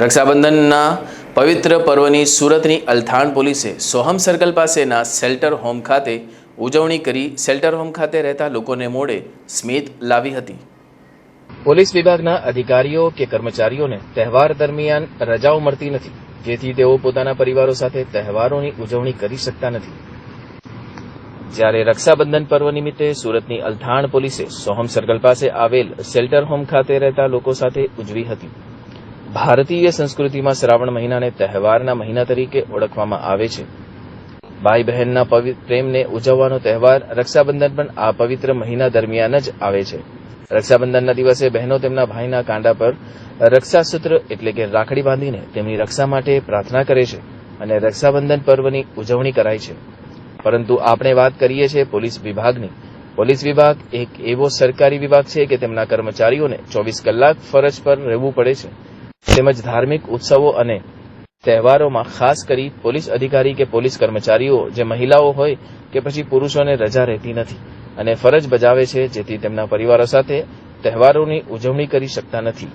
રક્ષાબંધનના પવિત્ર પર્વની સુરતની અલથાણ પોલીસે સોહમ સર્કલ પાસેના શેલ્ટર હોમ ખાતે ઉજવણી કરી શેલ્ટર હોમ ખાતે રહેતા લોકોને મોડે સ્મિત લાવી હતી. પોલીસ વિભાગના અધિકારીઓ કે કર્મચારીઓને તહેવાર દરમિયાન રજાઓ મળતી નથી, જેથી તેઓ પોતાના પરિવારો સાથે તહેવારોની ઉજવણી કરી શકતા નથી. જ્યારે રક્ષાબંધન પર્વ નિમિત્તે સુરતની અલથાણ પોલીસે સોહમ સર્કલ પાસે આવેલ શેલ્ટર હોમ ખાતે રહેતા લોકો સાથે ઉજવી હતી. ભારતીય સંસ્કૃતિમાં શ્રાવણ મહિનાને તહેવારના મહિના તરીકે ઓળખવામાં આવે છે. ભાઈ બહેનના પ્રેમને ઉજવવાનો તહેવાર રક્ષાબંધન પણ આ પવિત્ર મહિના દરમિયાન જ આવે છે. રક્ષાબંધનના દિવસે બહેનો તેમના ભાઈના કાંડા પર રક્ષાસૂત્ર એટલે કે રાખડી બાંધીને તેમની રક્ષા માટે પ્રાર્થના કરે છે અને રક્ષાબંધન પર્વની ઉજવણી કરાય છે. પરંતુ આપણે વાત કરીએ છીએ પોલીસ વિભાગની. પોલીસ વિભાગ એક એવો સરકારી વિભાગ છે કે તેમના કર્મચારીઓને ચોવીસ કલાક ફરજ પર રહેવું પડે છે. તેમજ ધાર્મિક ઉત્સવો અને તહેવારોમાં ખાસ કરી પોલીસ અધિકારી કે પોલીસ કર્મચારીઓ, જે મહિલાઓ હોય કે પછી પુરુષોને રજા રહેતી નથી અને ફરજ બજાવે છે જેથી તેમના પરિવારો સાથે તહેવારોની ઉજવણી કરી શકતા નથી.